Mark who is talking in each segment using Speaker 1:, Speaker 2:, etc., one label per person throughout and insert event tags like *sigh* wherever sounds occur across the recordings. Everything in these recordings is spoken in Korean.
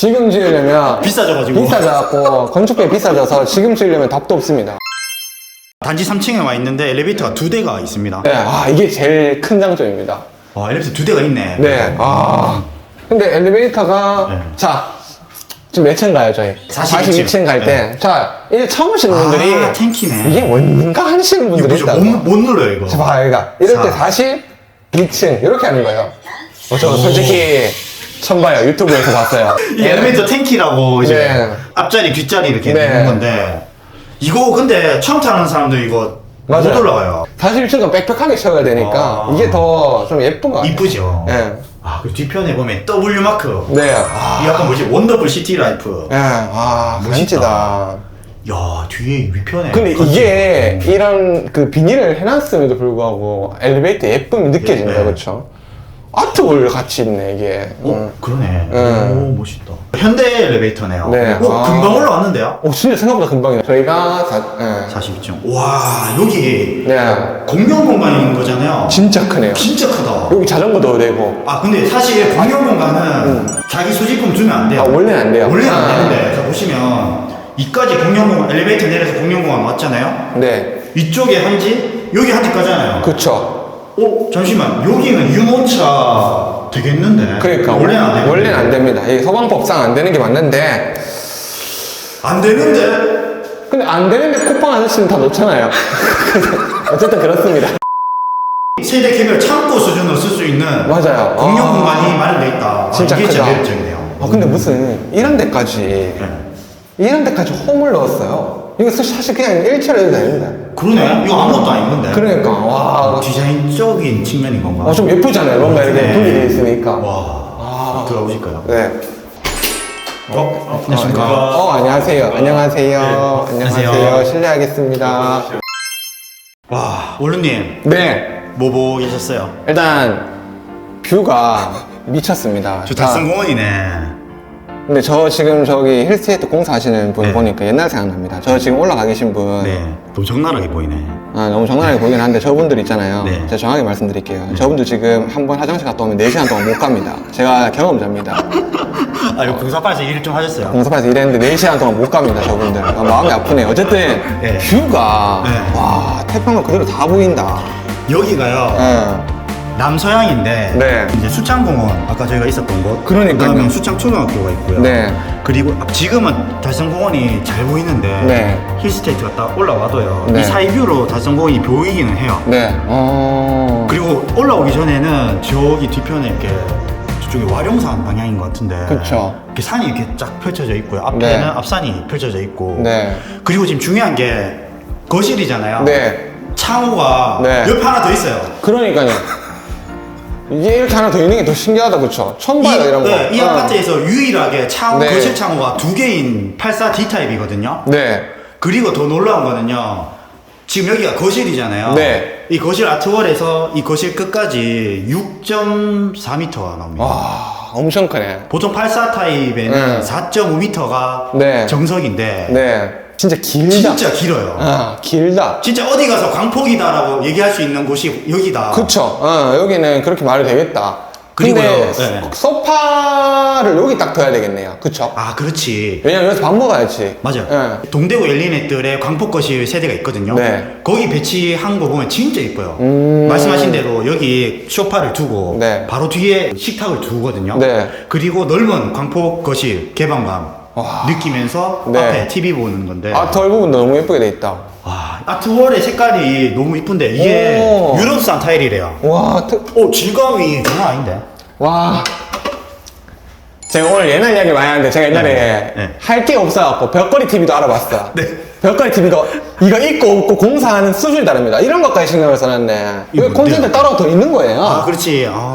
Speaker 1: 지금 지으려면
Speaker 2: 비싸져가지고.
Speaker 1: 비싸져갖고 건축비 비싸져서 지금 지으려면 답도 없습니다.
Speaker 2: 단지 3층에 와 있는데 엘리베이터가 두 대가 있습니다.
Speaker 1: 네, 아 이게 제일 큰 장점입니다.
Speaker 2: 와, 엘리베이터 두 대가 있네.
Speaker 1: 네, 아 근데 엘리베이터가
Speaker 2: 네.
Speaker 1: 자 지금 몇 층 가요 저희?
Speaker 2: 42 층.
Speaker 1: 갈 때. 자 이제 처음 오시는 분들이
Speaker 2: 아, 탱키네.
Speaker 1: 이게 뭔가 하시는
Speaker 2: 이거
Speaker 1: 분들이
Speaker 2: 뭐죠?
Speaker 1: 있다고.
Speaker 2: 못, 못 눌러요, 이거.
Speaker 1: 자, 봐, 얘가. 이럴 때
Speaker 2: 자.
Speaker 1: 42층, 이렇게 하는 거예요. 어, 저 솔직히, 처음 봐요. 유튜브에서 봤어요. *laughs*
Speaker 2: 이 엘리베이터 탱키라고 이제
Speaker 1: 네.
Speaker 2: 앞자리 뒷자리 이렇게
Speaker 1: 네.
Speaker 2: 되는 건데 이거 근데 처음 타는 사람들 이거 못
Speaker 1: 맞아요.
Speaker 2: 올라가요
Speaker 1: 41층은 빽빽하게 채워야 되니까,
Speaker 2: 아.
Speaker 1: 이게 더 좀 예쁜 거 같아요.
Speaker 2: 이쁘죠
Speaker 1: 예.
Speaker 2: 아 그리고 뒤편에 보면 W 마크
Speaker 1: 네.
Speaker 2: 이 약간 뭐지 원더풀 시티 라이프
Speaker 1: 예, 아,
Speaker 2: 멋있다.
Speaker 1: 멋지다.
Speaker 2: 야 뒤에 위편에
Speaker 1: 근데. 이게 이런 그 비닐을 해놨음에도 불구하고 엘리베이터 예쁨이 느껴진다,
Speaker 2: 네.
Speaker 1: 그쵸? 아트볼 같이 있네, 이게.
Speaker 2: 어
Speaker 1: 음.
Speaker 2: 그러네
Speaker 1: 음.
Speaker 2: 오 멋있다 현대 엘리베이터네요
Speaker 1: 네.
Speaker 2: 오
Speaker 1: 아.
Speaker 2: 금방 올라왔는데요
Speaker 1: 오, 진짜 생각보다 금방이네. 저희가, 사, 예.
Speaker 2: 42층 와 여기
Speaker 1: 네.
Speaker 2: 공용 공간인 거잖아요
Speaker 1: 진짜 크네요.
Speaker 2: 진짜 크다
Speaker 1: 여기 자전거도 되고.
Speaker 2: 아 근데 사실 공용 공간은 자기 소지품 주면 안 돼요.
Speaker 1: 아, 원래는 안 돼요.
Speaker 2: 원래는 안
Speaker 1: 아.
Speaker 2: 되는데 자 보시면 이까지 공용 공간 엘리베이터 내려서 공용 공간 왔잖아요.
Speaker 1: 네.
Speaker 2: 이쪽에 한지 여기 한지까지잖아요.
Speaker 1: 그쵸.
Speaker 2: 어 잠시만 여기는 유모차 되겠는데.
Speaker 1: 그러니까
Speaker 2: 원래는 안 되는데.
Speaker 1: 원래는 안 됩니다. 이 소방법상 안 되는 게 맞는데
Speaker 2: 안 되는데.
Speaker 1: 근데 안 되는데 쿠팡 아저씨는 다 놓잖아요. *laughs* 어쨌든 그렇습니다.
Speaker 2: 세대 개별 창고 수준으로 쓸 수 있는
Speaker 1: 맞아요.
Speaker 2: 공용
Speaker 1: 아.
Speaker 2: 공간이 마련돼 있다. 아,
Speaker 1: 진짜
Speaker 2: 이게
Speaker 1: 크다.
Speaker 2: 매력적이네요.
Speaker 1: 아 근데 무슨 이런 데까지
Speaker 2: 네.
Speaker 1: 이런 데까지 홈을 넣었어요. 이거 사실 그냥 1차로 해도 됩니다.
Speaker 2: 그러네. 이거 아무것도 아닌 건데.
Speaker 1: 그러니까 와.
Speaker 2: 디자인적인 측면인 건가?
Speaker 1: 어, 좀 예쁘잖아요. 뭔가 이렇게
Speaker 2: 네.
Speaker 1: 분리되어 있으니까.
Speaker 2: 와. 들어보실까요?
Speaker 1: 네.
Speaker 2: 어, 안녕하십니까.
Speaker 1: 어, 안녕하세요. 안녕하세요.
Speaker 2: 네,
Speaker 1: 안녕하세요.
Speaker 2: 안녕하세요.
Speaker 1: 실례하겠습니다.
Speaker 2: 와, 원루님,
Speaker 1: 네.
Speaker 2: 뭐 보고 계셨어요?
Speaker 1: 일단 뷰가 미쳤습니다.
Speaker 2: 저
Speaker 1: 자,
Speaker 2: 달성공원이네.
Speaker 1: 근데 저 지금 저기 힐스테이트 공사하시는 분
Speaker 2: 네.
Speaker 1: 보니까 옛날 생각납니다. 저 지금 올라가 계신 분.
Speaker 2: 네, 너무 적나라하게 보이네.
Speaker 1: 아, 너무 적나라하게 보이긴 한데 저분들 있잖아요.
Speaker 2: 네.
Speaker 1: 제가 정확하게 말씀드릴게요. 저분들 지금 한 번 화장실 갔다 오면 4시간 동안 못 갑니다. 제가 경험자입니다. *laughs*
Speaker 2: 아, 이거 공사파에서 일을 좀 하셨어요?
Speaker 1: 공사파에서 일했는데 4시간 동안 못 갑니다, 저분들. 아, 마음이 아프네요. 어쨌든
Speaker 2: 네.
Speaker 1: 뷰가
Speaker 2: 네.
Speaker 1: 와, 태평로 그대로 다 보인다.
Speaker 2: 여기가요,
Speaker 1: 예.
Speaker 2: 남서양인데,
Speaker 1: 네.
Speaker 2: 이제 수창공원, 아까 저희가 있었던 곳.
Speaker 1: 그러니까요.
Speaker 2: 그다음에 수창초등학교가 있고요.
Speaker 1: 네.
Speaker 2: 그리고 지금은 달성공원이 잘 보이는데,
Speaker 1: 네.
Speaker 2: 힐스테이트가 딱 올라와도요.
Speaker 1: 네.
Speaker 2: 이 사이 뷰로 달성공원이 보이기는 해요.
Speaker 1: 네. 어.
Speaker 2: 그리고 올라오기 전에는 저기 뒤편에 이렇게 저쪽이 와룡산 방향인 것 같은데
Speaker 1: 그쵸.
Speaker 2: 이렇게 산이 이렇게 쫙 펼쳐져 있고요 앞에는
Speaker 1: 네.
Speaker 2: 앞산이 펼쳐져 있고
Speaker 1: 네.
Speaker 2: 그리고 지금 중요한 게 거실이잖아요
Speaker 1: 네.
Speaker 2: 창호가
Speaker 1: 네.
Speaker 2: 옆에 하나 더 있어요
Speaker 1: 그러니까요. 이게 이렇게 하나 더 있는 게 더 신기하다, 그쵸? 처음 봐요,
Speaker 2: 이,
Speaker 1: 이런 거.
Speaker 2: 네, 이
Speaker 1: 어.
Speaker 2: 아파트에서 유일하게 창호
Speaker 1: 네.
Speaker 2: 거실 창호가 두 개인 84 D 타입이거든요
Speaker 1: 네.
Speaker 2: 그리고 더 놀라운 거는요 지금 여기가 거실이잖아요
Speaker 1: 네.
Speaker 2: 이 거실 아트월에서 이 거실 끝까지 6.4m가 나옵니다
Speaker 1: 와, 엄청 크네.
Speaker 2: 보통 84 타입에는
Speaker 1: 네.
Speaker 2: 4.5m가
Speaker 1: 네.
Speaker 2: 정석인데
Speaker 1: 네. 진짜 길다.
Speaker 2: 진짜 길어요.
Speaker 1: 아, 길다.
Speaker 2: 진짜 어디 가서 광폭이다라고 얘기할 수 있는 곳이 여기다.
Speaker 1: 그쵸. 어, 여기는 그렇게 말이 되겠다. 근데
Speaker 2: 그리고요,
Speaker 1: 소-
Speaker 2: 네.
Speaker 1: 소파를 여기 딱 둬야 되겠네요. 그쵸?
Speaker 2: 아 그렇지.
Speaker 1: 왜냐면 여기서 밥 먹어야지.
Speaker 2: 맞아요.
Speaker 1: 예.
Speaker 2: 동대구 엘리넷들의 광폭 거실 세대가 있거든요.
Speaker 1: 네.
Speaker 2: 거기 배치한 거 보면 진짜 이뻐요.
Speaker 1: 음.
Speaker 2: 말씀하신 대로 여기 소파를 두고
Speaker 1: 네.
Speaker 2: 바로 뒤에 식탁을 두거든요.
Speaker 1: 네.
Speaker 2: 그리고 넓은 광폭 거실 개방감
Speaker 1: 와.
Speaker 2: 느끼면서
Speaker 1: 네.
Speaker 2: 앞에 TV 보는 건데.
Speaker 1: 아트월 부분도 너무 예쁘게 돼 있다.
Speaker 2: 와, 아트월의 색깔이 너무 이쁜데 이게
Speaker 1: 오.
Speaker 2: 유럽산 타일이래요.
Speaker 1: 와, 트,
Speaker 2: 오, 질감이 장난 아닌데?
Speaker 1: 와. 제가 오늘 옛날 이야기 많이 하는데 제가 옛날에
Speaker 2: 네, 네.
Speaker 1: 할 게 없어갖고 벽걸이 TV도 알아봤어.
Speaker 2: 네.
Speaker 1: 벽걸이 TV도 이거 있고 없고 공사하는 수준이 다릅니다. 이런 것까지 신경을 써놨네.
Speaker 2: 이거
Speaker 1: 이거 콘센트
Speaker 2: 뭔데요?
Speaker 1: 따로 더 있는 거예요.
Speaker 2: 아, 그렇지. 아.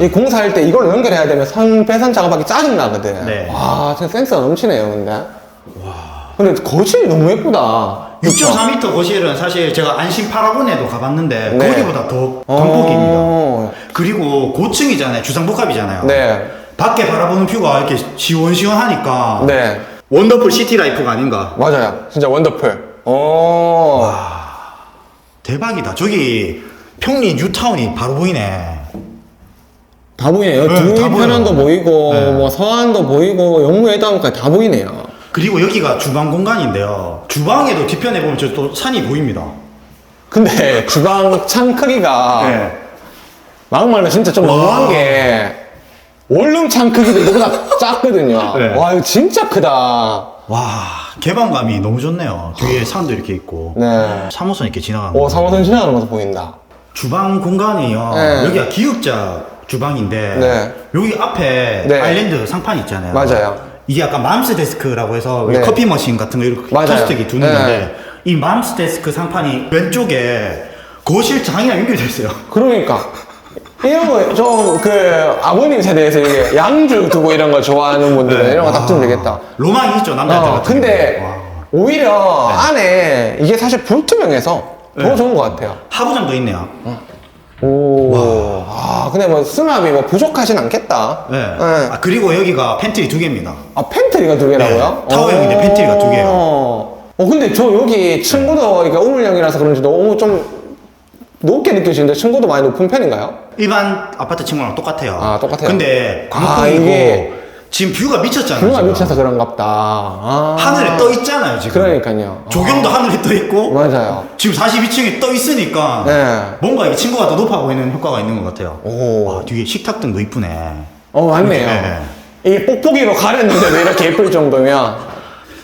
Speaker 1: 이 공사할 때 이걸 연결해야 되면 선 배선 작업하기 짜증 나거든.
Speaker 2: 네.
Speaker 1: 와, 진짜 센스가 넘치네요, 근데. 와. 근데 거실이 너무 예쁘다. 그쵸?
Speaker 2: 6.4m 거실은 사실 제가 안심 파라곤에도 가봤는데
Speaker 1: 네.
Speaker 2: 거기보다 더 광폭입니다.
Speaker 1: 어,
Speaker 2: 그리고 고층이잖아요. 주상복합이잖아요.
Speaker 1: 네.
Speaker 2: 밖에 바라보는 뷰가 이렇게 시원시원하니까
Speaker 1: 네.
Speaker 2: 원더풀 시티 라이프가 아닌가.
Speaker 1: 맞아요. 진짜 원더풀. 어.
Speaker 2: 대박이다. 저기 평리 뉴타운이 바로 보이네.
Speaker 1: 다 보이네요.
Speaker 2: 네, 두다 보여요.
Speaker 1: 편안도 보이고,
Speaker 2: 네.
Speaker 1: 뭐 서안도 보이고, 영무 회담까지 다 보이네요.
Speaker 2: 그리고 여기가 주방 공간인데요. 주방에도 뒤편에 보면 저 또 산이 보입니다.
Speaker 1: 근데 *laughs* 주방 창 크기가
Speaker 2: 네.
Speaker 1: 막말로 진짜 좀
Speaker 2: 와.
Speaker 1: 너무한 게 원룸 창 크기도 이거보다 *laughs* 작거든요.
Speaker 2: 네.
Speaker 1: 와 이거 진짜 크다.
Speaker 2: 와 개방감이 너무 좋네요. 뒤에 산도 이렇게 있고
Speaker 1: 네.
Speaker 2: 3호선 이렇게 지나가는
Speaker 1: 오
Speaker 2: 거.
Speaker 1: 3호선 지나가는 모습 보인다.
Speaker 2: 주방 공간이요.
Speaker 1: 네.
Speaker 2: 여기가 기역자 주방인데
Speaker 1: 네.
Speaker 2: 여기 앞에
Speaker 1: 네.
Speaker 2: 아일랜드 상판 있잖아요.
Speaker 1: 맞아요.
Speaker 2: 이게 약간 맘스 데스크라고 해서
Speaker 1: 네.
Speaker 2: 커피 머신 같은 거 이렇게
Speaker 1: 맞아요.
Speaker 2: 토스트기 두는
Speaker 1: 네.
Speaker 2: 건데 이 맘스 데스크 상판이 왼쪽에 거실 장이랑 연결돼 있어요.
Speaker 1: 그러니까 이런 거 좀 그 아버님 세대에서 이게 양주 두고 이런 거 좋아하는 분들은 이런 거딱 주면 되겠다.
Speaker 2: 로망이 있죠 남자들
Speaker 1: 어,
Speaker 2: 같은
Speaker 1: 근데
Speaker 2: 경우에. 와.
Speaker 1: 오히려 안에 이게 사실 불투명해서 더
Speaker 2: 네.
Speaker 1: 좋은 것 같아요.
Speaker 2: 하부장도 있네요.
Speaker 1: 오, 아 근데 뭐 수납이 뭐 부족하진 않겠다.
Speaker 2: 네.
Speaker 1: 네.
Speaker 2: 아, 그리고 여기가 팬트리 두 개입니다.
Speaker 1: 아 팬트리가 두 개라고요?
Speaker 2: 네, 타워형인데 팬트리가 두 개예요.
Speaker 1: 어 근데 저 여기 층고도 그러니까 우물형이라서 그런지 너무 좀 높게 느껴지는데 층고도 많이 높은 편인가요?
Speaker 2: 일반 아파트 층고랑 똑같아요.
Speaker 1: 아, 똑같아요?
Speaker 2: 근데
Speaker 1: 아,
Speaker 2: 광풍이고
Speaker 1: 이게
Speaker 2: 지금 뷰가 미쳤잖아요.
Speaker 1: 뷰가
Speaker 2: 지금.
Speaker 1: 미쳐서 그런갑다. 아.
Speaker 2: 하늘에 떠 있잖아요, 지금.
Speaker 1: 그러니까요.
Speaker 2: 조경도 하늘에 떠 있고
Speaker 1: 맞아요.
Speaker 2: 지금 42층에 떠 있으니까
Speaker 1: 네.
Speaker 2: 뭔가 이게 층고가 더 높아 보이는 효과가 있는 것 같아요.
Speaker 1: 오.
Speaker 2: 와, 뒤에 식탁등도 이쁘네.
Speaker 1: 어 맞네요.
Speaker 2: 네.
Speaker 1: 이 뽁뽁이로 가렸는데도 이렇게 예쁠 정도면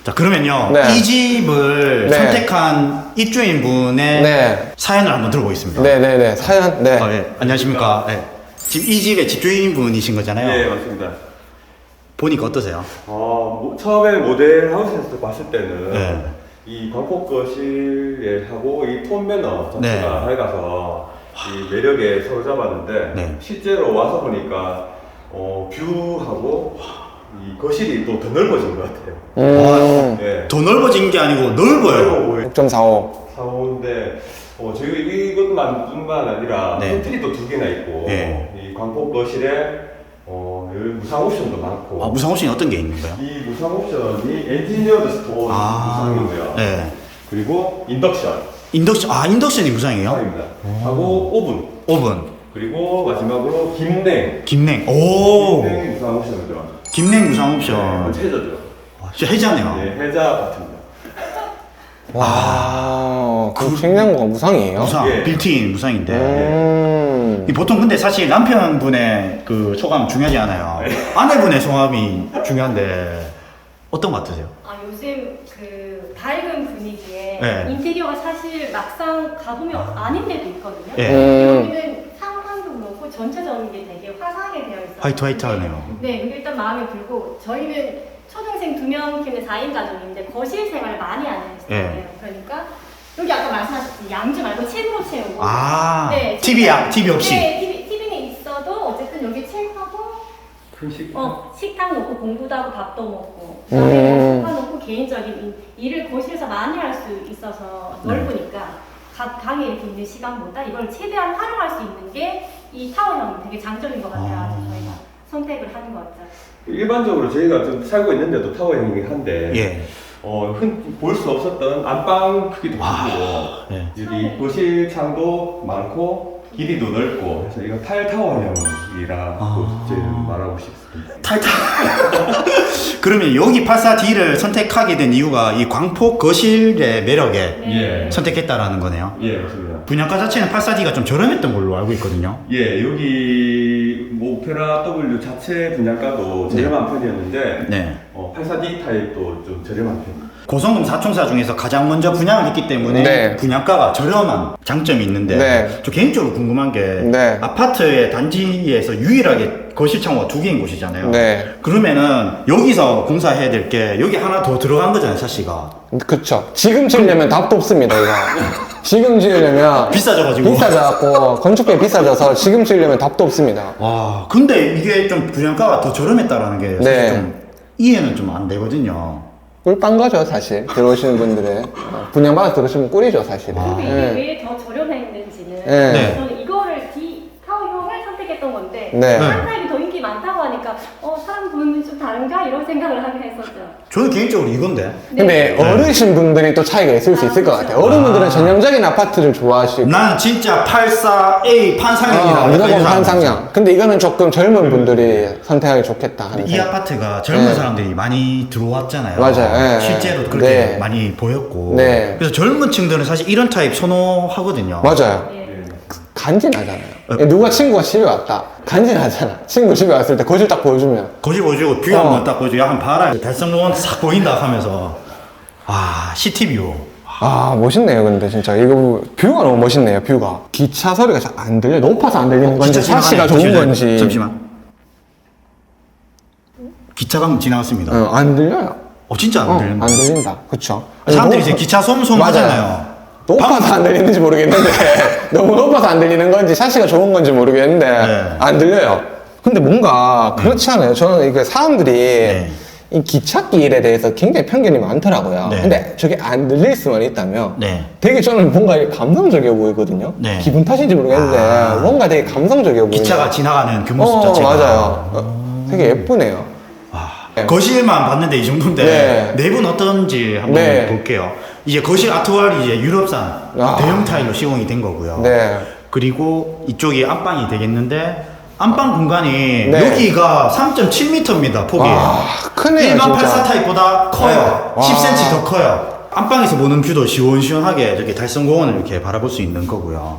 Speaker 2: 자, 그러면요.
Speaker 1: 네.
Speaker 2: 이 집을
Speaker 1: 네.
Speaker 2: 선택한 입주인분의
Speaker 1: 네.
Speaker 2: 사연을 한번 들어보겠습니다.
Speaker 1: 네네네 사연 네.
Speaker 2: 아, 예. 안녕하십니까. 예. 지금 이 집의 집주인분이신 거잖아요.
Speaker 3: 네 맞습니다.
Speaker 2: 보니까 어떠세요?
Speaker 3: 어, 모- 처음에 모델 하우스에서 봤을 때는
Speaker 2: 네.
Speaker 3: 이 광폭 거실에 하고 이 톤 매너 자체가
Speaker 2: 네.
Speaker 3: 밝아서 이 매력에 사로잡았는데
Speaker 2: 네.
Speaker 3: 실제로 와서 보니까 어, 뷰하고 이 거실이 또 더 넓어진 것 같아요.
Speaker 1: 음.
Speaker 3: 네.
Speaker 2: 더 넓어진 게 아니고 넓어요.
Speaker 1: 6.45
Speaker 3: 사오인데 어, 저희 이것만 뿐만 아니라
Speaker 2: 네.
Speaker 3: 팬트리도 두 개나 있고
Speaker 2: 네.
Speaker 3: 이 광폭 거실에 어, 여기 무상 옵션도 많고
Speaker 2: 아, 무상 옵션이 어떤 게 있는가요?
Speaker 3: 이 무상 옵션이 엔지니어드 스톤 무상이고요.
Speaker 2: 네.
Speaker 3: 그리고 인덕션
Speaker 2: 인덕션, 아, 인덕션이 무상이에요?
Speaker 3: 무상입니다. 하고 오븐
Speaker 2: 오븐,
Speaker 3: 그리고 마지막으로 김냉.
Speaker 2: 김냉. 오!
Speaker 3: 김냉 무상 옵션을 들어갑니다.
Speaker 2: 김냉 무상
Speaker 3: 네,
Speaker 2: 옵션.
Speaker 3: 해저죠.
Speaker 2: 와, 진짜 해자네요.
Speaker 3: 네, 해자 같습니다.
Speaker 1: 와 그럼 식량고가 무상이에요?
Speaker 2: 무상,
Speaker 3: 예.
Speaker 2: 빌트인 무상인데.
Speaker 1: 음.
Speaker 2: 이 보통 근데 사실 남편분의 그 소감 중요하지 않아요.
Speaker 3: 네.
Speaker 2: 아내분의 소감이 중요한데 어떤 것 같으세요?
Speaker 4: 아 요즘 그 밝은 분위기에
Speaker 2: 네.
Speaker 4: 인테리어가 사실 막상 가보면 아닌 데도 있거든요.
Speaker 2: 예.
Speaker 1: 음.
Speaker 4: 여기는 상황도 그렇고 전체적인 게 되게 화사하게 되어 있어요.
Speaker 2: 화이트 화이트하네요.
Speaker 4: 네, 근데 일단 마음에 들고 저희는 초등생 두 명 키우는 4인 가족인데 거실 생활을 많이 하는 스타일이에요.
Speaker 2: 예.
Speaker 4: 그러니까 여기 아까 말씀하셨듯이 양주 말고 책으로 채우고
Speaker 2: 아,
Speaker 4: 네,
Speaker 2: TV, 야,
Speaker 4: 책상-
Speaker 2: TV 없이.
Speaker 4: 네, TV, TV는 있어도 어쨌든 여기 책하고
Speaker 3: 큰 식.
Speaker 4: 어, 식탁 놓고 공부도 하고 밥도 먹고
Speaker 1: 음.
Speaker 4: 그다음에 소파 놓고 개인적인 일- 일을 거실에서 많이 할 수 있어서
Speaker 2: 네.
Speaker 4: 넓으니까 각 방에 이렇게 있는 시간보다 이걸 최대한 활용할 수 있는 게 이 타워형 되게 장점인 것 같아요.
Speaker 2: 아.
Speaker 4: 저희가 선택을 하는 것 같아요.
Speaker 3: 일반적으로 저희가 좀 살고 있는데도 타워형이긴 한데
Speaker 2: 예.
Speaker 3: 어, 흔볼 수 없었던 안방 크기도
Speaker 2: 와.
Speaker 3: 크고
Speaker 2: 예.
Speaker 3: 여기 거실 창도 많고 길이도 넓고 그래서 이거 탈 타워형이라고
Speaker 2: 아.
Speaker 3: 저희는 말하고 싶습니다.
Speaker 2: 탈탈. *laughs* 그러면 여기 84D를 선택하게 된 이유가 이 광폭 거실의 매력에
Speaker 4: 네.
Speaker 3: 예.
Speaker 2: 선택했다라는 거네요.
Speaker 3: 예, 맞습니다.
Speaker 2: 분양가 자체는 84D가 좀 저렴했던 걸로 알고 있거든요.
Speaker 3: 예, 여기 뭐 오페라 W 자체 분양가도 저렴한 편이었는데
Speaker 2: 네.
Speaker 3: 어, 84D 타입도 좀 저렴한 편.
Speaker 2: 고성동 사총사 중에서 가장 먼저 분양을 했기 때문에
Speaker 1: 네.
Speaker 2: 분양가가 저렴한 장점이 있는데
Speaker 1: 네.
Speaker 2: 저 개인적으로 궁금한 게
Speaker 1: 네.
Speaker 2: 아파트의 단지에서 유일하게 거실 창호가 두 개인 곳이잖아요.
Speaker 1: 네.
Speaker 2: 그러면은 여기서 공사해야 될 게 여기 하나 더 들어간 거잖아요, 샤시가.
Speaker 1: 그쵸 지금 지으려면 답도 없습니다 이거 *laughs* 지금 지으려면
Speaker 2: 비싸져가지고.
Speaker 1: 비싸져갖고 건축비 비싸져서 지금 지으려면 답도 없습니다
Speaker 2: 와, 근데 이게 좀 분양가가 더 저렴했다라는 게 사실
Speaker 1: 네.
Speaker 2: 좀 이해는 좀 안 되거든요.
Speaker 1: 꿀빵 거죠 사실 들어오시는 분들의 어, 분양받아 들어오시면 꿀이죠 사실은
Speaker 2: 아.
Speaker 4: 근데
Speaker 1: 네.
Speaker 4: 이게 왜더 저렴했는지는
Speaker 1: 네.
Speaker 4: 저는 이거를 D 타워형을 선택했던 건데
Speaker 1: 네.
Speaker 4: 타입이 하니까 어 사람들이 분은 좀 다른가 이런 생각을 하긴 했었죠.
Speaker 2: 저는 개인적으로 이건데.
Speaker 1: 근데
Speaker 2: 네.
Speaker 1: 어르신 분들이 또 차이가 있을 수
Speaker 4: 아,
Speaker 1: 있을 것
Speaker 4: 그렇죠.
Speaker 1: 같아요. 어른분들은 전형적인 아파트를 좋아하시고
Speaker 2: 나는 진짜 84A 판상형이라고
Speaker 1: 어,
Speaker 2: 약간
Speaker 1: 무조건
Speaker 2: 사람
Speaker 1: 환상형. 근데 이거는 조금 젊은 분들이 선택하기 좋겠다 하는
Speaker 2: 이
Speaker 1: 생각.
Speaker 2: 아파트가 젊은
Speaker 1: 네.
Speaker 2: 사람들이 많이 들어왔잖아요.
Speaker 1: 맞아요. 예,
Speaker 2: 실제로
Speaker 1: 예.
Speaker 2: 그렇게
Speaker 1: 네.
Speaker 2: 많이 보였고.
Speaker 1: 네.
Speaker 2: 그래서 젊은 층들은 사실 이런 타입 선호하거든요.
Speaker 1: 맞아요.
Speaker 4: 예.
Speaker 1: 간지나잖아요.
Speaker 2: 어.
Speaker 1: 누가 친구가 집에 왔다. 간지나잖아. 친구 집에 왔을 때 거실 딱 보여주면.
Speaker 2: 거기 보여주고 뷰
Speaker 1: 어.
Speaker 2: 한번 딱 보여주고 약간 봐라. 달성공원 싹 보인다 하면서 와 시티뷰.
Speaker 1: 아, 멋있네요. 근데 진짜. 이거 뷰가 너무 멋있네요. 뷰가. 기차 소리가 잘 안 들려. 높아서 안 들리는 건지,
Speaker 2: 어, 지나가네.
Speaker 1: 좋은. 건지.
Speaker 2: 잠시만. 기차가 지나갔습니다.
Speaker 1: 어, 안 들려요.
Speaker 2: 어 진짜 안
Speaker 1: 어,
Speaker 2: 들린다.
Speaker 1: 안 들린다. 그쵸.
Speaker 2: 사람들이 이제 기차 솜솜
Speaker 1: 맞아요.
Speaker 2: 하잖아요.
Speaker 1: 높아서 안 들리는지 모르겠는데 *laughs* 너무 높아서 안 들리는 건지 샤시가 좋은 건지 모르겠는데
Speaker 2: 네.
Speaker 1: 안 들려요. 근데 뭔가 그렇지 않아요. 저는 이게 사람들이
Speaker 2: 네.
Speaker 1: 이 기찻길에 대해서 굉장히 편견이 많더라고요.
Speaker 2: 네.
Speaker 1: 근데 저게 안 들릴 수만 있다면
Speaker 2: 네.
Speaker 1: 되게 저는 뭔가 감성적이어 보이거든요.
Speaker 2: 네.
Speaker 1: 기분 탓인지 모르겠는데
Speaker 2: 아.
Speaker 1: 뭔가 되게 감성적이어 보이는
Speaker 2: 기차가 지나가는 그
Speaker 1: 어,
Speaker 2: 모습 자체가.
Speaker 1: 맞아요. 어, 되게 예쁘네요.
Speaker 2: 와,
Speaker 1: 네.
Speaker 2: 거실만 봤는데 이 정도인데
Speaker 1: 네.
Speaker 2: 내부는 어떤지 한번
Speaker 1: 네.
Speaker 2: 볼게요. 이제 거실 아트월이 이제 유럽산
Speaker 1: 아.
Speaker 2: 대형 타일로 시공이 된 거고요.
Speaker 1: 네.
Speaker 2: 그리고 이쪽이 안방이 되겠는데 안방 공간이
Speaker 1: 네.
Speaker 2: 여기가 3.7m입니다 폭이.
Speaker 1: 와, 크네요,
Speaker 2: 일반
Speaker 1: 진짜.
Speaker 2: 84 타입보다 커요.
Speaker 1: 네.
Speaker 2: 10cm
Speaker 1: 와.
Speaker 2: 더 커요. 안방에서 보는 뷰도 시원시원하게 이렇게 달성공원을 이렇게 바라볼 수 있는 거고요.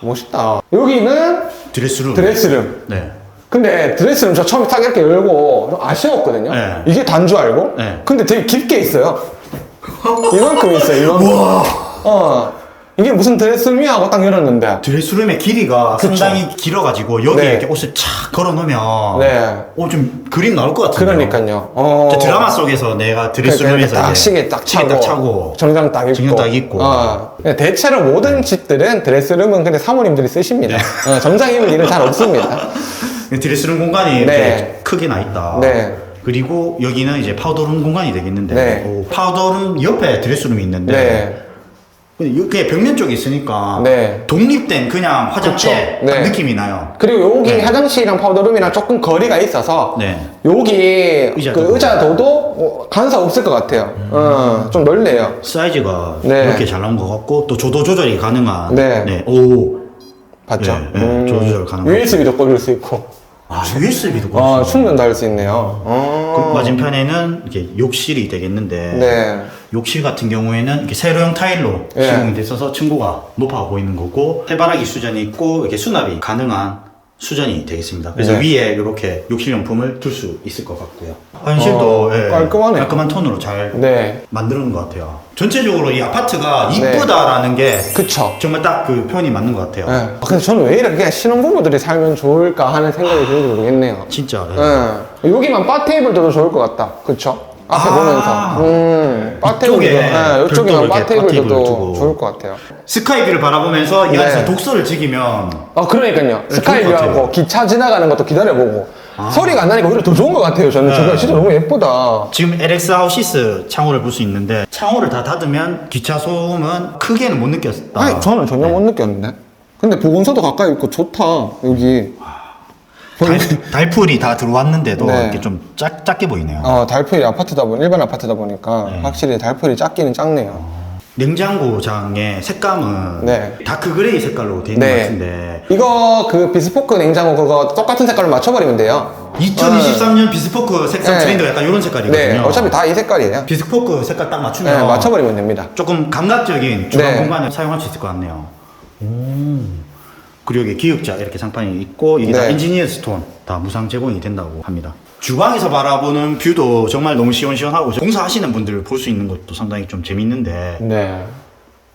Speaker 1: 멋있다. 여기는
Speaker 2: 드레스룸.
Speaker 1: 드레스룸.
Speaker 2: 네.
Speaker 1: 근데 드레스룸 저 처음에 딱 이렇게 열고 좀 아쉬웠거든요.
Speaker 2: 네.
Speaker 1: 이게 단 줄 알고.
Speaker 2: 네.
Speaker 1: 근데 되게 깊게 있어요. 이만큼 있어요. 이만큼. 어. 이게 무슨 드레스룸이야 하고 딱 열었는데.
Speaker 2: 드레스룸의 길이가
Speaker 1: 그쵸.
Speaker 2: 상당히 길어가지고 여기에
Speaker 1: 네.
Speaker 2: 이렇게 옷을 착 걸어놓으면
Speaker 1: 네.
Speaker 2: 어, 좀 그림 나올 것 같은데요.
Speaker 1: 그러니까요. 어.
Speaker 2: 저 드라마 속에서 내가 드레스룸에서
Speaker 1: 딱
Speaker 2: 이제
Speaker 1: 시계 딱 차고,
Speaker 2: 시계 딱 차고
Speaker 1: 정장 딱 입고,
Speaker 2: 정장 딱 입고.
Speaker 1: 어. 근데 대체로 모든 집들은 드레스룸은 근데 사모님들이 쓰십니다.
Speaker 2: 네.
Speaker 1: 어, 정장 입을 일은 잘 없습니다. *laughs*
Speaker 2: 드레스룸 공간이 이렇게
Speaker 1: 네.
Speaker 2: 크게 나 있다.
Speaker 1: 네.
Speaker 2: 그리고 여기는 이제 파우더룸 공간이 되겠는데
Speaker 1: 네.
Speaker 2: 오, 파우더룸 옆에 드레스룸이 있는데
Speaker 1: 네.
Speaker 2: 이렇게 벽면 쪽에 있으니까
Speaker 1: 네.
Speaker 2: 독립된 그냥. 딱
Speaker 1: 네.
Speaker 2: 느낌이 나요.
Speaker 1: 그리고 여기
Speaker 2: 네.
Speaker 1: 화장실이랑 파우더룸이랑 조금 거리가 있어서
Speaker 2: 네.
Speaker 1: 여기
Speaker 2: 의자도
Speaker 1: 그 의자도도 어, 간사 없을 것 같아요. 어, 좀 넓네요.
Speaker 2: 사이즈가
Speaker 1: 네.
Speaker 2: 이렇게 잘 나온 것 같고 또 조도 조절이 가능한
Speaker 1: 네.
Speaker 2: 오
Speaker 1: 봤죠?
Speaker 2: 네, 네, 조절 가능하고.
Speaker 1: USB도 꽂을 수 있고,
Speaker 2: 아, USB도
Speaker 1: 어, 충전도 할수 있네요.
Speaker 2: 그
Speaker 1: 어.
Speaker 2: 맞은편에는 이렇게 욕실이 되겠는데
Speaker 1: 네.
Speaker 2: 욕실 같은 경우에는 이렇게 세로형 타일로
Speaker 1: 예.
Speaker 2: 시공이 돼 있어서 층고가 높아 보이는 거고 해바라기 수전이 있고 이렇게 수납이 가능한 수전이 되겠습니다. 그래서
Speaker 1: 네.
Speaker 2: 위에 이렇게 욕실용품을 둘 수 있을 것 같고요. 환실도
Speaker 1: 어,
Speaker 2: 예,
Speaker 1: 깔끔하네요.
Speaker 2: 깔끔한 톤으로 잘
Speaker 1: 네.
Speaker 2: 만드는 것 같아요. 전체적으로 이 아파트가
Speaker 1: 네.
Speaker 2: 이쁘다라는 게
Speaker 1: 그쵸.
Speaker 2: 정말 딱 그 표현이 맞는 것 같아요.
Speaker 1: 네. 아, 근데 저는 왜 이렇게 신혼부부들이 살면 좋을까 하는 생각이 드는지 모르겠네요.
Speaker 2: 진짜. 예.
Speaker 1: 네. 여기만 바 테이블도 좋을 것 같다. 그쵸? 앞에
Speaker 2: 아.
Speaker 1: 보면서. 음, 바 테이블도.
Speaker 2: 이쪽에
Speaker 1: 네,
Speaker 2: 별도로
Speaker 1: 이쪽에만 바
Speaker 2: 이렇게 바 테이블을
Speaker 1: 테이블도
Speaker 2: 두고.
Speaker 1: 좋을 것 같아요.
Speaker 2: 스카이뷰를 바라보면서 이
Speaker 1: 네.
Speaker 2: 안에서 독서를 즐기면
Speaker 1: 아, 그러니까요.
Speaker 2: 네,
Speaker 1: 스카이뷰하고. 기차 지나가는 것도 기다려보고.
Speaker 2: 아.
Speaker 1: 소리가 안 나니까 오히려 더 좋은 것 같아요. 저는
Speaker 2: 네.
Speaker 1: 저거 진짜 너무 예쁘다.
Speaker 2: 지금 LX 하우시스 창호를 볼 수 있는데 창호를 다 닫으면 기차 소음은 크게는 못 느꼈다.
Speaker 1: 아니, 저는 전혀 못 느꼈는데. 근데 보건소도 가까이 있고 좋다. 여기.
Speaker 2: 달, 달풀이 다 들어왔는데도
Speaker 1: 네.
Speaker 2: 이렇게 좀 작, 작게 보이네요.
Speaker 1: 어, 달풀이 아파트다 보니, 일반 아파트다 보니까
Speaker 2: 네.
Speaker 1: 확실히 달풀이 작기는 작네요.
Speaker 2: 냉장고장의 색감은
Speaker 1: 네.
Speaker 2: 다크 그레이 색깔로 돼 있는
Speaker 1: 네.
Speaker 2: 것 같은데
Speaker 1: 이거 그 비스포크 냉장고 그거 똑같은 색깔로 맞춰버리면 돼요.
Speaker 2: 2023년 비스포크 색상
Speaker 1: 네.
Speaker 2: 트렌드가 약간 이런 색깔이거든요.
Speaker 1: 네, 어차피 다 이 색깔이에요.
Speaker 2: 비스포크 색깔 딱 맞추면
Speaker 1: 네, 맞춰버리면 됩니다.
Speaker 2: 조금 감각적인 주방
Speaker 1: 네.
Speaker 2: 공간을 사용할 수 있을 것 같네요. 그리고 기역자 이렇게 상판이 있고 이게 다
Speaker 1: 네.
Speaker 2: 엔지니어 스톤 다 무상 제공이 된다고 합니다. 주방에서 바라보는 뷰도 정말 너무 시원시원하고 공사하시는 분들 볼 수 있는 것도 상당히 좀 재밌는데
Speaker 1: 네.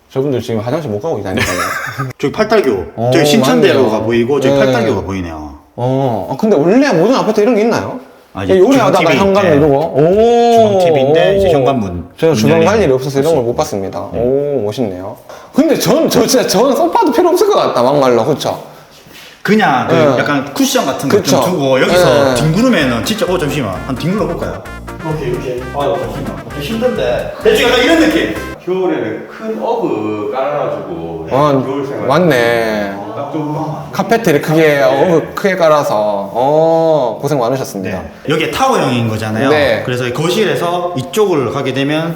Speaker 1: 저분들 지금 화장실 못 가고 계시다니까요. *laughs*
Speaker 2: 저기 팔달교
Speaker 1: 오,
Speaker 2: 저기 신천대로가
Speaker 1: 맞네요.
Speaker 2: 보이고 저기
Speaker 1: 네.
Speaker 2: 팔달교가 보이네요.
Speaker 1: 어, 아, 근데 원래 모든 아파트 이런 게 있나요?
Speaker 2: 아, 이제
Speaker 1: 요리하다가
Speaker 2: 주방 TV
Speaker 1: 현관
Speaker 2: 네.
Speaker 1: 이러고. 오.
Speaker 2: 주방 TV인데 이제 현관문
Speaker 1: 제가
Speaker 2: 문
Speaker 1: 주방 갈
Speaker 2: 열리는
Speaker 1: 일이 없어서 이런
Speaker 2: 걸못수
Speaker 1: 봤습니다. 오, 멋있네요. 근데 전, 저 진짜 저는 소파도 필요 없을 것 같다, 막말로. 그쵸?
Speaker 2: 그냥 그
Speaker 1: 네.
Speaker 2: 약간 쿠션 같은 거 좀
Speaker 1: 그쵸.
Speaker 2: 두고 여기서
Speaker 1: 네.
Speaker 2: 뒹구르면은 진짜 어 잠시만 한 뒹굴러 볼까요? 이렇게 이렇게 아 잠시만 좀 힘든데 대충 약간 이런 느낌
Speaker 3: 겨울에는 큰 어그 깔아가지고
Speaker 1: 어,
Speaker 3: 겨울 생활
Speaker 1: 맞네.
Speaker 3: 딱 좋은
Speaker 1: 카페트를 크게, 어, 크게 깔아서, 어, 고생 많으셨습니다.
Speaker 2: 네. 여기에 타워형인 거잖아요
Speaker 1: 네.
Speaker 2: 그래서 이 거실에서 이쪽을 가게 되면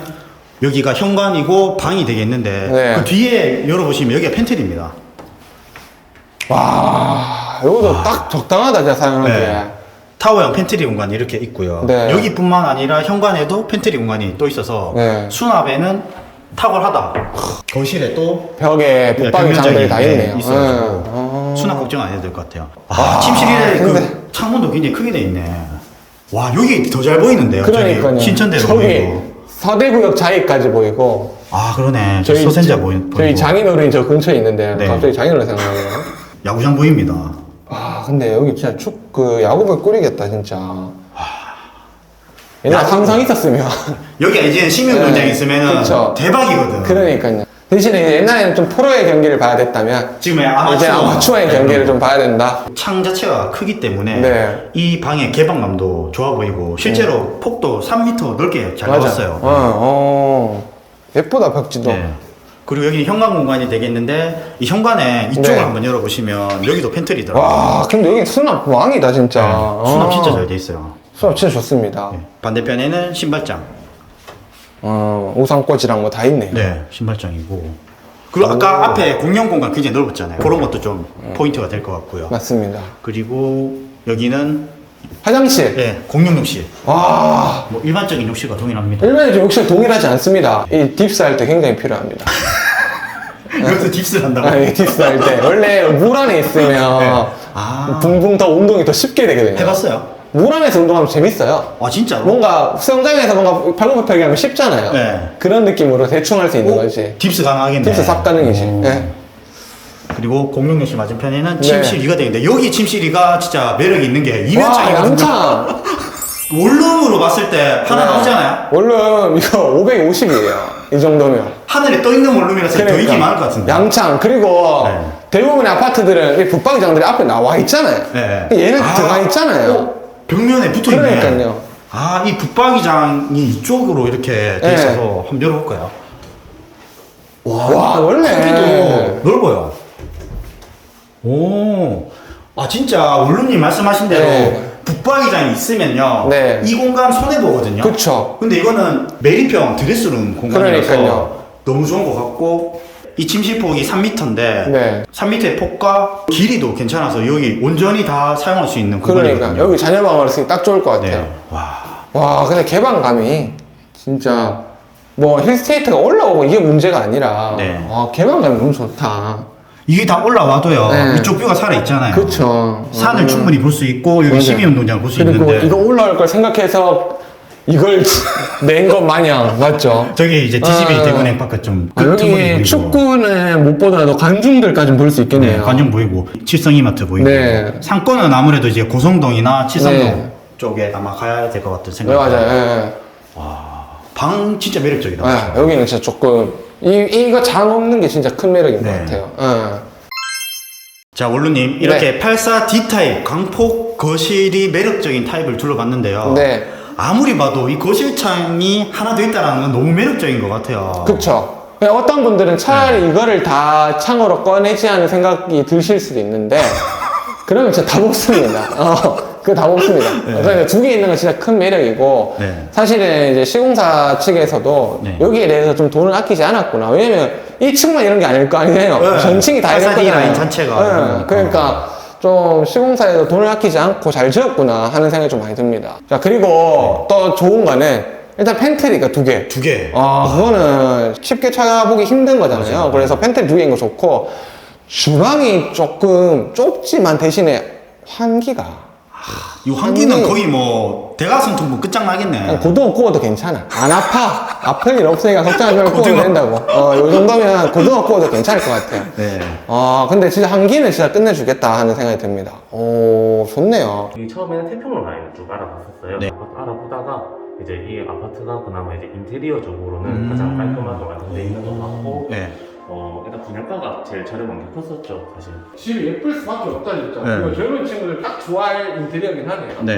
Speaker 2: 여기가 현관이고 방이 되겠는데
Speaker 1: 네.
Speaker 2: 그 뒤에 열어보시면 여기가 팬트리입니다
Speaker 1: 와, 이것도 딱 적당하다, 진짜 사용하기에.
Speaker 2: 네. 타워형 팬트리 공간이 이렇게 있고요.
Speaker 1: 네.
Speaker 2: 여기뿐만 아니라 현관에도 팬트리 공간이 또 있어서
Speaker 1: 네.
Speaker 2: 수납에는 탁월하다. 거실에 또
Speaker 1: 벽에 붙박이
Speaker 2: 벽면적이,
Speaker 1: 장들이 다
Speaker 2: 네,
Speaker 1: 있네요.
Speaker 2: 있어가지고
Speaker 1: 응. 어.
Speaker 2: 수납 걱정 안 해도 될 것 같아요. 아, 침실에
Speaker 1: 근데-
Speaker 2: 그 창문도 굉장히 크게 돼 있네. 와 여기 더 잘 보이는데요.
Speaker 1: 그러니까요.
Speaker 2: 저기 신천대로
Speaker 1: 저기
Speaker 2: 보이고.
Speaker 1: 서대구역 자리까지 보이고.
Speaker 2: 아 그러네. 저 서센자 보이, 보이고.
Speaker 1: 저희 장인어른이 저 근처에 있는데
Speaker 2: 네.
Speaker 1: 갑자기 장인어른 생각나네요.
Speaker 2: 야구장 보입니다.
Speaker 1: 아 근데 여기 진짜 축그 야구부 꾸리겠다 진짜. 옛날
Speaker 2: 야구부.
Speaker 1: 항상 있었으면.
Speaker 2: 여기가 이제 시민운동장
Speaker 1: 네,
Speaker 2: 있으면은
Speaker 1: 그쵸.
Speaker 2: 대박이거든.
Speaker 1: 그러니까요. 대신에 옛날에는 좀 프로의 경기를 봐야 됐다면
Speaker 2: 지금 아마추어.
Speaker 1: 이제 아마추어의
Speaker 2: 네,
Speaker 1: 경기를 좀 봐야 된다.
Speaker 2: 창 자체가 크기 때문에
Speaker 1: 네.
Speaker 2: 이 방의 개방감도 좋아 보이고 실제로 폭도 3m 넓게 잘. 나왔어요.
Speaker 1: 어, 어. 예쁘다 벽지도.
Speaker 2: 네. 그리고 여기 현관 공간이 되겠는데 이 현관에 이쪽을
Speaker 1: 네.
Speaker 2: 한번 열어보시면 여기도 팬트리더라고요.
Speaker 1: 와 근데 여기 수납 왕이다 진짜.
Speaker 2: 네, 수납
Speaker 1: 어.
Speaker 2: 진짜 잘 돼 있어요.
Speaker 1: 수납 진짜 좋습니다.
Speaker 2: 네. 반대편에는 신발장.
Speaker 1: 어, 우산꽂이랑 뭐 다 있네요.
Speaker 2: 네, 신발장이고. 그리고 아까
Speaker 1: 오.
Speaker 2: 앞에 공용 공간 굉장히 넓었잖아요. 그런 것도 좀 포인트가 될 것 같고요.
Speaker 1: 맞습니다.
Speaker 2: 그리고 여기는
Speaker 1: 화장실.
Speaker 2: 네, 공용 욕실.
Speaker 1: 와
Speaker 2: 뭐 일반적인 욕실과 동일합니다.
Speaker 1: 일반적으로 욕실 동일하지 않습니다. 이 딥스 할 때 굉장히 필요합니다. *laughs*
Speaker 2: 여기서 딥스를 한다고.
Speaker 1: 아, 이 딥스 할 때 원래 물 안에 있으면
Speaker 2: 네. 아.
Speaker 1: 붕붕 더 운동이 더 쉽게 되거든요.
Speaker 2: 해봤어요?
Speaker 1: 물 안에서 운동하면 재밌어요.
Speaker 2: 아 진짜로?
Speaker 1: 뭔가 수영장에서 뭔가 팔굽혀펴기 하면 쉽잖아요.
Speaker 2: 네.
Speaker 1: 그런 느낌으로 대충 할 수 있는 거지.
Speaker 2: 딥스 가능하겠네.
Speaker 1: 딥스 싹 가능이지.
Speaker 2: 오.
Speaker 1: 네.
Speaker 2: 그리고 욕실 맞은편에는
Speaker 1: 네.
Speaker 2: 침실이가 되는데 여기 침실이가 진짜 매력이 있는
Speaker 1: 게와
Speaker 2: 이면창이거든요.
Speaker 1: 양창. *laughs*
Speaker 2: 원룸으로 봤을 때 하나
Speaker 1: 네.
Speaker 2: 나오잖아요.
Speaker 1: 원룸 이거 550이에요. 이 정도면.
Speaker 2: 하늘에 떠 있는 원룸이라서 더 인기 많을 것 같은데.
Speaker 1: 양창 그리고
Speaker 2: 네.
Speaker 1: 대부분의 아파트들은 이 붙박이장들이 앞에 나와 있잖아요.
Speaker 2: 네.
Speaker 1: 얘는
Speaker 2: 아,
Speaker 1: 들어가 있잖아요.
Speaker 2: 어, 벽면에 붙어 있네.
Speaker 1: 그러니까요.
Speaker 2: 아, 이 붙박이장이 이쪽으로 이렇게 돼
Speaker 1: 네.
Speaker 2: 있어서 한번 열어볼까요?
Speaker 1: 와, 원래
Speaker 2: 크기도 넓어요. 오, 아 진짜 원룸님 말씀하신 대로
Speaker 1: 네.
Speaker 2: 붙박이장이 있으면요,
Speaker 1: 네.
Speaker 2: 이 공간 손해 보거든요.
Speaker 1: 그쵸.
Speaker 2: 근데 이거는 메리평 드레스룸 공간이라서
Speaker 1: 그러니까요.
Speaker 2: 너무 좋은 것 같고 이 침실폭이 3m인데
Speaker 1: 네.
Speaker 2: 3m의 폭과 길이도 괜찮아서 여기 온전히 다 사용할 수 있는
Speaker 1: 그러니까
Speaker 2: 공간이거든요.
Speaker 1: 여기 자녀방으로 쓰기 딱 좋을 것 같아요.
Speaker 2: 네. 와,
Speaker 1: 와, 근데 개방감이 진짜 뭐 힐스테이트가 올라오고 이게 문제가 아니라
Speaker 2: 네.
Speaker 1: 와, 개방감이 너무 좋다.
Speaker 2: 이게 다 올라와도요.
Speaker 1: 네.
Speaker 2: 이쪽 뷰가 살아 있잖아요.
Speaker 1: 그쵸.
Speaker 2: 산을
Speaker 1: 음.
Speaker 2: 충분히 볼 수 있고 여기
Speaker 1: 맞아요.
Speaker 2: 시민 운동장 볼 수
Speaker 1: 그리고
Speaker 2: 있는데
Speaker 1: 이거 올라올 걸 생각해서 이걸 낸 것 마냥 맞죠?
Speaker 2: 저기 이제 DGB
Speaker 1: 아.
Speaker 2: 대구냉 파크 좀
Speaker 1: 아, 여기
Speaker 2: 보이고
Speaker 1: 축구는 못 보더라도 관중들까지 볼수
Speaker 2: 네,
Speaker 1: 있겠네요.
Speaker 2: 관중 보이고 칠성이마트 보이고
Speaker 1: 네.
Speaker 2: 상권은 아무래도 이제 고성동이나 칠성동
Speaker 1: 네.
Speaker 2: 쪽에 아마 가야 될 것 같은
Speaker 1: 네,
Speaker 2: 생각.
Speaker 1: 맞아요. 예,
Speaker 2: 방 진짜 매력적이다.
Speaker 1: 예. 예, 여기는 진짜 조금 이 이거 장 없는 게 진짜 큰 매력인
Speaker 2: 네.
Speaker 1: 것 같아요. 예.
Speaker 2: 자 원루님 이렇게 84D 타입 광폭 거실이 매력적인 타입을 둘러봤는데요.
Speaker 1: 네.
Speaker 2: 아무리 봐도 이 거실창이 하나 더 있다는 건 너무 매력적인 것 같아요.
Speaker 1: 그쵸. 어떤 분들은 차라리 이거를 다 창으로 꺼내지 않은 생각이 드실 수도 있는데, *laughs* 그러면 진짜 다 먹습니다. 어, 그거 다 먹습니다. 그러니까 두 개 있는 건 진짜 큰 매력이고,
Speaker 2: 네.
Speaker 1: 사실은 이제 시공사 측에서도
Speaker 2: 네.
Speaker 1: 여기에 대해서 좀 돈을 아끼지 않았구나. 왜냐면 1층만 이런 게 아닐 거 아니에요.
Speaker 2: 네.
Speaker 1: 전층이 다 이런
Speaker 2: 84D
Speaker 1: 거잖아요.
Speaker 2: 라인 자체가
Speaker 1: 네.
Speaker 2: 이러니까.
Speaker 1: 그러니까 좀 시공사에서 돈을 아끼지 않고 잘 지었구나 하는 생각이 좀 많이 듭니다. 자, 그리고 또 좋은 거는 일단 팬트리가 두 개.
Speaker 2: 두 개.
Speaker 1: 아, 그거는 쉽게 찾아보기 힘든 거잖아요. 그래서 팬트리 두 개인 거 좋고, 주방이 조금 좁지만 대신에 환기가.
Speaker 2: 이 환기는
Speaker 1: 환기.
Speaker 2: 거의 뭐 대가선 통보 끝장나겠네.
Speaker 1: 그냥 고등어 구워도 괜찮아. 안 아파. 아플 일 없으니까 걱정하지 말고
Speaker 2: 고등어.
Speaker 1: 구우면 된다고. 어, 요 정도면 고등어 구워도 괜찮을 것 같아요.
Speaker 2: 네.
Speaker 1: 아, 근데 진짜 환기는 진짜 끝내주겠다 하는 생각이 듭니다. 오, 좋네요.
Speaker 5: 이 처음에는 태평로 라인을 쭉 알아봤었어요.
Speaker 2: 네.
Speaker 5: 아파트 알아보다가 이제 이 아파트가 그나마 이제 인테리어 적으로는
Speaker 2: 음.
Speaker 5: 가장 깔끔하게 완성돼 있는 것 같고
Speaker 2: 네.
Speaker 5: 어 일단 분양가가 제일 저렴한 게 컸었죠, 사실.
Speaker 1: 집이 예쁠 수밖에 없다 진짜.
Speaker 2: 네.
Speaker 1: 그리고 젊은 친구들 딱 좋아할 인테리어긴 하네요.
Speaker 2: 네.